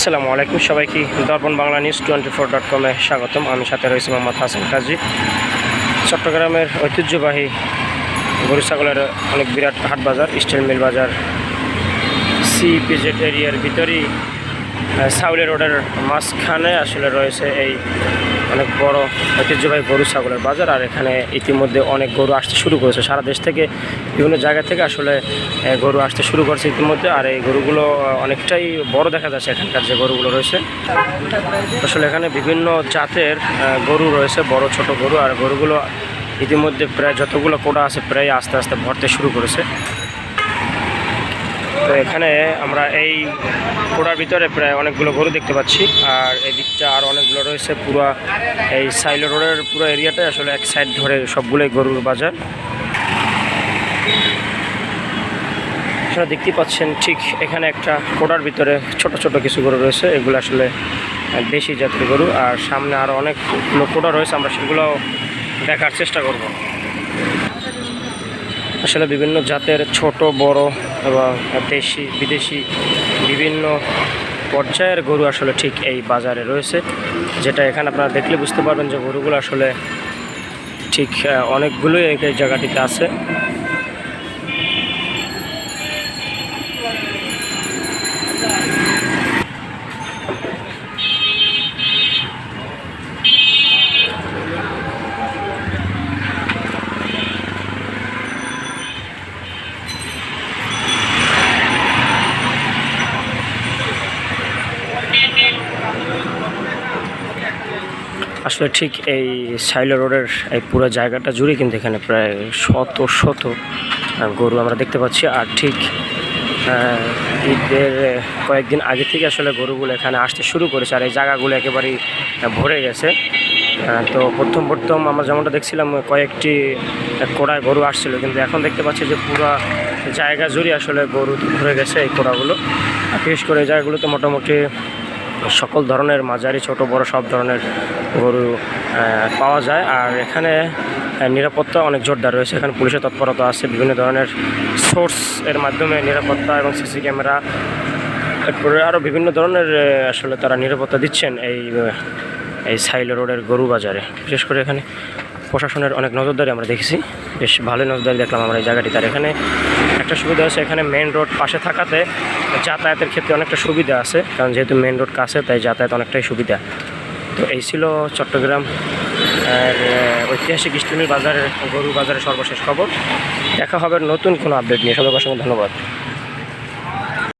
আসসালামু আলাইকুম সবাইকে। Darpan Bangla news twenty four dot কমে স্বাগতম। আমি সাথে রয়েছি মোহাম্মদ হাসান কাজী। চট্টগ্রামের ঐতিহ্যবাহী গরু ছাগলের অনেক বিরাট হাট বাজার স্টিল মিল বাজার সি পিজেড এরিয়ার ভিতরেই সাউলি রোডের মাঝখানে আসলে রয়েছে এই অনেক বড় ঐতিহ্যবাহী গরু ছাগলের বাজার। আর এখানে ইতিমধ্যে অনেক গরু আসতে শুরু করেছে। সারা দেশ থেকে, বিভিন্ন জায়গা থেকে আসলে গরু আসতে শুরু করছে ইতিমধ্যে। আর এই গরুগুলো অনেকটাই বড় দেখা যাচ্ছে এখানকার যে গরুগুলো রয়েছে। আসলে এখানে বিভিন্ন জাতের গরু রয়েছে, বড়, ছোট গরু। আর গরুগুলো ইতিমধ্যে প্রায় যতগুলো কোটা আছে, প্রায় আস্তে আস্তে ভরতে শুরু করেছে। তো এখানে আমরা এই কোড়ার ভিতরে প্রায় অনেকগুলো গরু দেখতে পাচ্ছি। আর এই দিকটা আর অনেকগুলো রয়েছে। পুরো এই সাইলো রোডের পুরো এরিয়াটাই আসলে এক সাইড ধরে সবগুলোই গরুর বাজার। আপনারা দেখতেই পাচ্ছেন ঠিক এখানে একটা কোড়ার ভিতরে ছোট ছোট কিছু গরু রয়েছে। এগুলো আসলে দেশি জাতের গরু। আর সামনে আরও অনেকগুলো কোড়া রয়েছে। আমরা সেগুলো দেখার চেষ্টা করব। আসলে বিভিন্ন জাতের ছোট, বড় এবং দেশি, বিদেশি বিভিন্ন পর্যায়ের গরু আসলে ঠিক এই বাজারে রয়েছে। যেটা এখানে আপনারা দেখলে বুঝতে পারবেন যে গরুগুলো আসলে ঠিক অনেকগুলোই এই জায়গাটিতে আছে। আসলে ঠিক এই সাইলো রোডের এই পুরো জায়গাটা জুড়ে কিন্তু এখানে প্রায় শত শত গরু আমরা দেখতে পাচ্ছি। আর ঠিক ঈদের কয়েকদিন আগে থেকে আসলে গরুগুলো এখানে আসতে শুরু করেছে আর এই জায়গাগুলো একেবারেই ভরে গেছে। তো প্রথম প্রথম আমরা যেমনটা দেখছিলাম, কয়েকটি কোড়ায় গরু আসছিল। কিন্তু এখন দেখতে পাচ্ছি যে পুরো জায়গা জুড়ে আসলে গরু ভরে গেছে এই কোড়াগুলো। বিশেষ করে এই জায়গাগুলোতে মোটামুটি সকল ধরনের মাঝারি, ছোট, বড় সব ধরনের গরু পাওয়া যায়। আর এখানে নিরাপত্তা অনেক জোরদার রয়েছে। এখানে পুলিশের তৎপরতা আছে, বিভিন্ন ধরনের সোর্স এর মাধ্যমে নিরাপত্তা এবং সিসি ক্যামেরা এরপরে আরও বিভিন্ন ধরনের আসলে তারা নিরাপত্তা দিচ্ছেন এই এই সাইল রোডের গরু বাজারে। বিশেষ করে এখানে প্রশাসনের অনেক নজরদারি আমরা দেখেছি। বেশ ভালোই নজরদারি দেখলাম আমরা এই জায়গাটি। তার এখানে একটা সুবিধা আছে এখানে মেন রোড পাশে থাকাতে যাতায়াতের ক্ষেত্রে অনেকটা সুবিধা আছে। কারণ যেহেতু মেন রোড কাছে, তাই যাতায়াত অনেকটাই সুবিধা। তো এই ছিল চট্টগ্রাম আর ঐতিহাসিক ইস্টুনি বাজারের গরু বাজারের সর্বশেষ খবর। দেখা হবে নতুন কোনো আপডেট নিয়ে। সবাইকে অসংখ্য ধন্যবাদ।